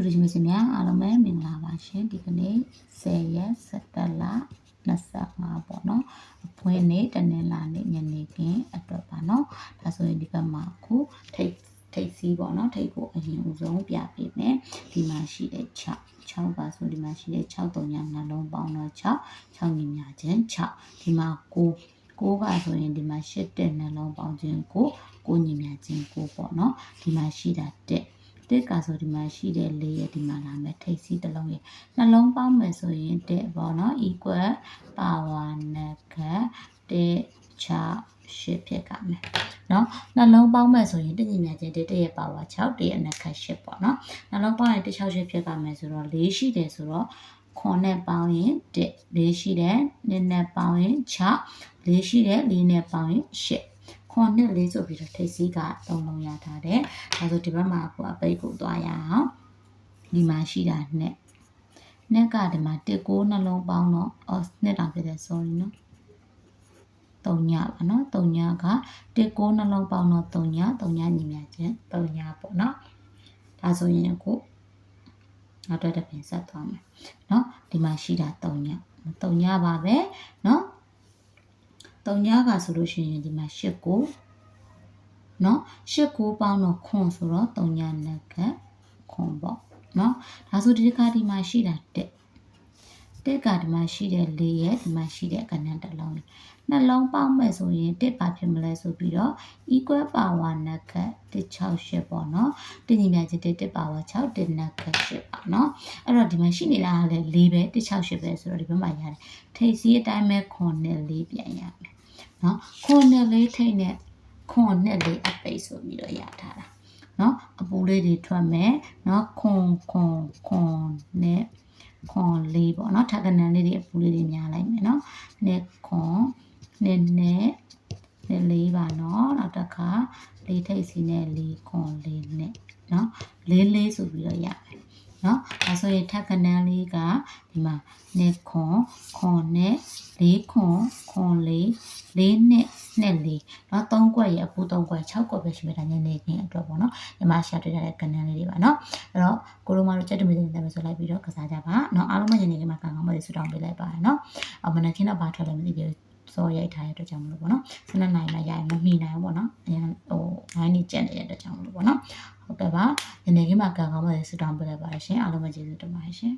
တူတူချင်းမစင်များအားလုံးပဲမင်္ဂလာပါရှင်ဒီကနေ့10ရက်17လ25ပေါ့နော်အဖွင့်နေ့တနင်္လာနေ့ညနေခင်းအတွက်ပါနော်ဒါဆိုရင်ဒီဘက်မှာအခုထိတ်ထိတ်စီးပေါ့နော်ထိတ်ကိုအရင်ဦးဆုံးပြပေးမယ်ဒီမှာရှိတဲ့6 6ပါဆိုဒီမှာရှိတဲ့6တုံညာနှလုံးပေါင်းတော့6 6ညီမြချင်း6ဒီမှာ9 9ပါဆိုရင်ဒီမှာ8တဲ့နှလုံးပေါင်းခြင်းကို9ညီမြချင်း9ပေါ့နော်ဒီမှာရှိတာတက် တက်ကဆိုဒီမှာရှိတဲ့လေးရဲ့ဒီမှာလာမယ်ထိတ်စီးတစ်လုံးရဲ့နှလုံးပေါင်းမယ်ဆိုရင်တက်ပေါ့နော် equal power နဲ့ကတက်ချရှစ်ဖြစ်ကမယ်เนาะနှလုံးပေါင်းမယ်ဆိုရင်တညီမြချင်းတက်ရဲ့ power 6တက်ရဲ့နက်ခတ်ရှစ်ပေါ့နော်နှလုံးပေါင်းရင်168ဖြစ်ကမယ်ဆိုတော့၄ရှိတယ်ဆိုတော့ခွန်နဲ့ပေါင်းရင်တက်၄ရှိတယ်နစ်နဲ့ပေါင်းရင်6၄ရှိတယ်၄နဲ့ပေါင်းရင်8 ခွန်နဲ့၄ဆိုပြီးတော့ထိတ်စီးကသုံးလုံးရထားတယ်ဒါဆိုဒီဘက်မှာအခုအပိတ်ကိုသွားရအောင်ဒီမှာရှိတာနဲ့နက်ကဒီမှာတစ်ကိုနှလုံးပေါင်းတော့အော်နှစ်တောင်ဖြစ်တယ် sorry နော်တုံညပါနော်တုံညကတစ်ကိုနှလုံးပေါင်းတော့တုံညတုံညညီမြချင်းတုံညပေါ့နော်ဒါဆိုရင်အခုနောက်တစ်တစ်ပင်ဆက်သွားမယ်နော်ဒီမှာရှိတာတုံညတုံညပါပဲနော် တုံညကဆိုလို့ရှိရင်ဒီမှာရှစ်ကိုနော်ရှစ်ကိုပေါင်းတော့ခွန်ဆိုတော့တုံညနက်ကခွန်ပေါ့နော်ဒါဆိုဒီတစ်ခါဒီမှာရှိတာတက်တက်ကဒီမှာရှိတဲ့လေးရဲ့ဒီမှာရှိတဲ့ကဏ္ဍတစ်လုံးလေးနှလုံးပေါင်းမယ်ဆိုရင်တစ်ပါဖြစ်မလဲဆိုပြီးတော့ equal power နက်က168ပေါ့နော်တင်ညီမြချင်းတစ် power 6တစ်နက်က8ပါနော်အဲ့တော့ဒီမှာရှိနေတာကလည်း4ပဲ168ပဲဆိုတော့ဒီဘက်မှာရတယ်ထိပ်စီးအတိုင်းပဲခွန်နဲ့4ပြန်ရမယ် နော်ခွန်နဲ့4ထိပ်နဲ့ခွန်နဲ့4အပိတ်ဆိုပြီးတော့ရထားတာနော်အပူလေးတွေထွက်မယ်နော်ခွန်ခွန်ခွန်နဲ့ခွန်လေးပေါ့နော်ထပ်ကနန်လေးတွေအပူလေးတွေများလိုက်မယ်နော်နဲ့ခွန်နဲ့နဲ့နဲ့လေးပါနော်နောက်တစ်ခါလေးထိပ်စီနဲ့လေးခွန်လေးနဲ့နော်လေးလေးဆိုပြီးတော့ရမယ် နော်ဒါဆိုရင်ထပ်ကနန်းလေးကဒီမှာနဲ့ခွန်ခွန်နဲ့လေးခွန်ခွန်လေးလေးနဲ့နဲ့လေးနော်သုံးကွက်ရအပူသုံးကွက်6ကွက်ပဲရှိမှဒါညနေခင်းအတွက်ပေါ့နော်ညီမရှာတွေ့ရတဲ့ကနန်းလေးတွေပါနော်အဲ့တော့ကိုလိုမတို့ကြက်တမီတင်တယ်ဆိုလိုက်ပြီးတော့ကစားကြပါနော်အားလုံးမညနေခင်းမှာကံကောင်းပါစေဆုတောင်းပေးလိုက်ပါရနော်အမနက်ခင်းတော့ဘာထွက်လဲမသိဘူး စောရိုက်ထားရတဲ့အတွက်ကြောင့်မလို့ပေါ့နော်စနေနိုင်မှရရင်မမိနိုင်ဘူးပေါ့နော်အရင်ဟို9နှစ်ကျက်နေတဲ့အတွက်ကြောင့်မလို့ပေါ့နော်ဟုတ်ကဲ့ပါညနေခင်းမှာကံကောင်းပါစေဆုတောင်းပေးလိုက်ပါရရှင်အားလုံးပဲကျေးဇူးတင်ပါတယ်ရှင်